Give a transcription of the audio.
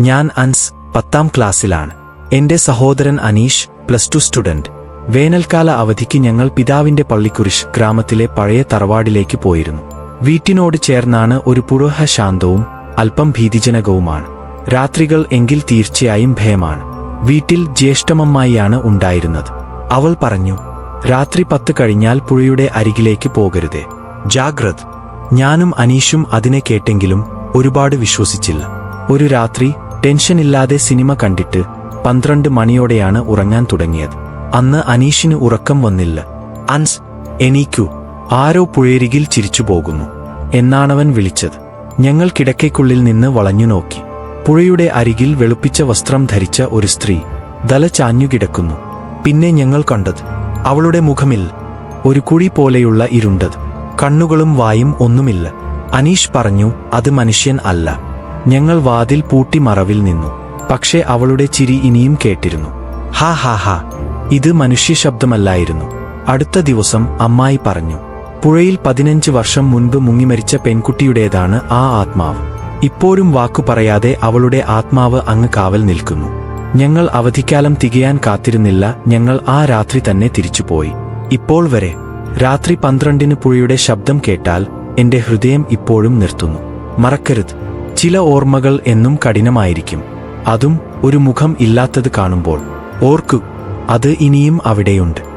ഞാൻ അൻസ് പത്താം ക്ലാസ്സിലാണ്. എന്റെ സഹോദരൻ അനീഷ് പ്ലസ് ടു സ്റ്റുഡന്റ് വേനൽക്കാല അവധിക്ക് ഞങ്ങൾ പിതാവിന്റെ പള്ളിക്കുരിശ് ഗ്രാമത്തിലെ പഴയ തറവാടിലേക്ക് പോയിരുന്നു. വീട്ടിനോട് ചേർന്നാണ് ഒരു പുരോഹ ശാന്തവും അല്പം ഭീതിജനകവുമാണ്. രാത്രികൾ എങ്കിൽ തീർച്ചയായും ഭയമാണ്. വീട്ടിൽ ജ്യേഷ്ഠമമ്മായിയാണ് ഉണ്ടായിരുന്നത്. അവൾ പറഞ്ഞു രാത്രി പത്ത് കഴിഞ്ഞാൽ പുഴയുടെ അരികിലേക്ക് പോകരുതേ. ജാഗ്രത്. ഞാനും അനീഷും അതിനെ കേട്ടെങ്കിലും ഒരുപാട് വിശ്വസിച്ചില്ല. ഒരു രാത്രി ടെൻഷനില്ലാതെ സിനിമ കണ്ടിട്ട് പന്ത്രണ്ട് മണിയോടെയാണ് ഉറങ്ങാൻ തുടങ്ങിയത്. അന്ന് അനീഷിന് ഉറക്കം വന്നില്ല. അൻസ് എണീക്കൂ. ആരോ പുഴയരികിൽ ചിരിച്ചു പോകുന്നു. എന്നാണവൻ വിളിച്ചത്. ഞങ്ങൾ കിടക്കയ്ക്കുള്ളിൽ നിന്ന് വളഞ്ഞു നോക്കി. പുഴയുടെ അരികിൽ വെളുപ്പിച്ച വസ്ത്രം ധരിച്ച ഒരു സ്ത്രീ തല ചാഞ്ഞുകിടക്കുന്നു പിന്നെ ഞങ്ങൾ കണ്ടത് അവളുടെ മുഖമിൽ ഒരു കുഴി പോലെയുള്ള ഇരുണ്ടത്. കണ്ണുകളും വായും ഒന്നുമില്ല. അനീഷ് പറഞ്ഞു അത് മനുഷ്യൻ അല്ല. ഞങ്ങൾ വാതിൽ പൂട്ടി മറവിൽ നിന്നു. പക്ഷേ അവളുടെ ചിരി ഇനിയും കേട്ടിരുന്നു. ഹാ ഹാ ഹാ. ഇത് മനുഷ്യ ശബ്ദമല്ലായിരുന്നു അടുത്ത ദിവസം അമ്മായി പറഞ്ഞു. പുഴയിൽ പതിനഞ്ച് വർഷം മുൻപ് മുങ്ങിമരിച്ച പെൺകുട്ടിയുടേതാണ് ആ ആത്മാവ്. ഇപ്പോഴും വാക്കു പറയാതെ അവളുടെ ആത്മാവ് അങ്ങ് കാവൽ നിൽക്കുന്നു. ഞങ്ങൾ അവധിക്കാലം തികയാൻ കാത്തിരുന്നില്ല. ഞങ്ങൾ ആ രാത്രി തന്നെ തിരിച്ചുപോയി. ഇപ്പോൾ വരെ രാത്രി പന്ത്രണ്ടിന് പുഴയുടെ ശബ്ദം കേട്ടാൽ എന്റെ ഹൃദയം ഇപ്പോഴും നിർത്തുന്നു. മറക്കരുത്. ചില ഓർമ്മകൾ എന്നും കഠിനമായിരിക്കും. അതും ഒരു മുഖം ഇല്ലാത്തത് കാണുമ്പോൾ. ഓർക്കു അത് ഇനിയും അവിടെയുണ്ട്.